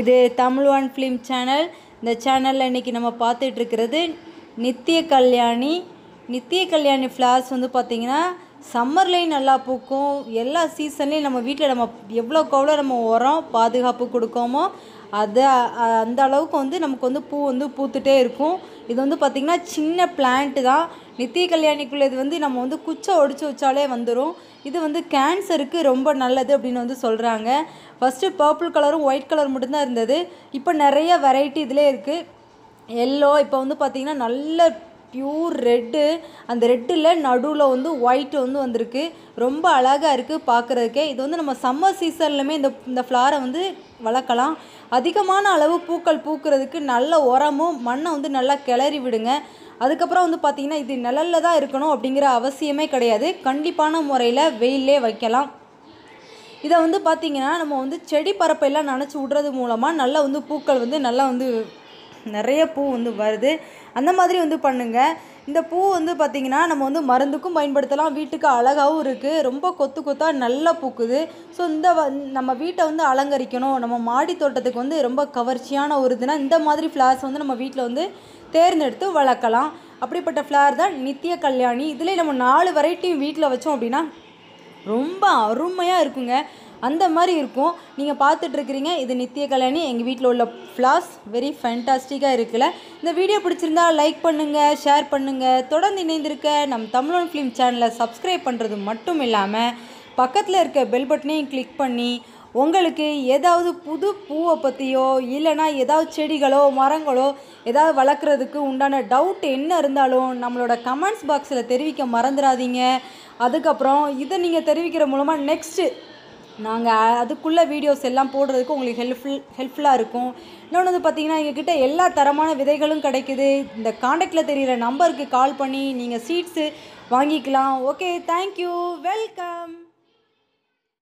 இது Tamil one film channel இந்த சேனலில் இன்றைக்கி நம்ம பார்த்துட்ருக்கிறது நித்திய கல்யாணி. நித்திய கல்யாணி ஃப்ளார்ஸ் வந்து பார்த்திங்கன்னா சம்மர்லேயும் நல்லா பூக்கும். எல்லா சீசன்லேயும் நம்ம வீட்டில் நம்ம எவ்வளோக்கு எவ்வளோ நம்ம உரம் பாதுகாப்பு கொடுக்கோமோ அது அந்த அளவுக்கு வந்து நமக்கு வந்து பூ வந்து பூத்துட்டே இருக்கும். இது வந்து பார்த்திங்கன்னா சின்ன பிளான்ட்டு தான். நித்திய கல்யாணிக்குள்ள இது வந்து நம்ம வந்து குச்சை ஒடிச்சு வச்சாலே வந்துடும் இது வந்து கேன்சருக்கு ரொம்ப நல்லது அப்படின்னு வந்து சொல்கிறாங்க ஃபஸ்ட்டு பர்பிள் கலரும் ஒயிட் கலர் மட்டும்தான் இருந்தது. இப்போ நிறைய வெரைட்டி இதிலே இருக்குது எல்லோ இப்போ வந்து பார்த்திங்கன்னா நல்ல பியூர் ரெட்டு அந்த ரெட்டில் நடுவில் வந்து ஒயிட் வந்து வந்திருக்கு. ரொம்ப அழகாக இருக்குது பார்க்குறதுக்கே இது வந்து நம்ம சம்மர் சீசன்லையுமே இந்த இந்த ஃப்ளாரை வந்து வளர்க்கலாம். அதிகமான அளவு பூக்கள் பூக்கிறதுக்கு நல்ல உரமும் மண்ணை வந்து நல்லா கிளறி விடுங்க. அதுக்கப்புறம் வந்து பார்த்திங்கன்னா இது நிழலில் தான் இருக்கணும் அப்படிங்கிற அவசியமே கிடையாது. கண்டிப்பான முறையில் வெயிலே வைக்கலாம். இதை வந்து பார்த்திங்கன்னா நம்ம வந்து செடி பரப்பையெல்லாம் நினச்சி விட்றது மூலமாக நல்லா வந்து பூக்கள் வந்து நல்லா வந்து நிறைய பூ வந்து வருது. அந்த மாதிரி வந்து பண்ணுங்கள் இந்த பூ வந்து பார்த்திங்கன்னா நம்ம வந்து மருந்துக்கும் பயன்படுத்தலாம். வீட்டுக்கு அழகாகவும் இருக்குது ரொம்ப கொத்து கொத்தாக நல்லா பூக்குது. ஸோ இந்த வ- நம்ம வீட்டை வந்து அலங்கரிக்கணும். நம்ம மாடி தோட்டத்துக்கு வந்து ரொம்ப கவர்ச்சியான ஒரு இதுனா இந்த மாதிரி ஃப்ளார்ஸ் வந்து நம்ம வீட்டில் வந்து தேர்ந்தெடுத்து வளர்க்கலாம். அப்படிப்பட்ட ஃப்ளார் தான் நித்திய கல்யாணி. இதில் நம்ம நாலு வெரைட்டியும் வீட்டில் வச்சோம் அப்படின்னா ரொம்ப அருமையாக இருக்குங்க. அந்த மாதிரி இருக்கும். நீங்கள் பார்த்துட்ருக்கிறீங்க இது நித்திய கல்யாணி எங்கள் வீட்டில் உள்ள ஃப்ளாஸ் வெரி ஃபேண்டாஸ்டிக்காக இருக்குல்ல. இந்த வீடியோ பிடிச்சிருந்தா லைக் பண்ணுங்கள் ஷேர் பண்ணுங்கள் தொடர்ந்து இணைந்திருக்க நம் தமிழன் ஃபிலிம் சேனலை சப்ஸ்கிரைப் பண்ணுறது மட்டும் இல்லாமல் பக்கத்தில் இருக்க பெல் பட்டனையும் கிளிக் பண்ணி உங்களுக்கு ஏதாவது புது பூவை பற்றியோ இல்லைனா ஏதாவது செடிகளோ மரங்களோ ஏதாவது வளர்க்குறதுக்கு உண்டான டவுட் என்ன இருந்தாலும் நம்மளோட கமெண்ட்ஸ் பாக்ஸில் தெரிவிக்க மறந்துடாதீங்க அதுக்கப்புறம் இதை நீங்கள் தெரிவிக்கிற மூலமாக நெக்ஸ்ட்டு நாங்கள் அதுக்குள்ளே வீடியோஸ் எல்லாம் போடுறதுக்கு உங்களுக்கு ஹெல்ப்ஃபுல் ஹெல்ப்ஃபுல்லாக இருக்கும். இன்னொன்று வந்து பார்த்தீங்கன்னா எங்ககிட்ட எல்லா தரமான விதைகளும் கிடைக்குது. இந்த காண்டாக்டில் தெரிகிற நம்பருக்கு கால் பண்ணி நீங்கள் சீட்ஸு வாங்கிக்கலாம். Okay thank you welcome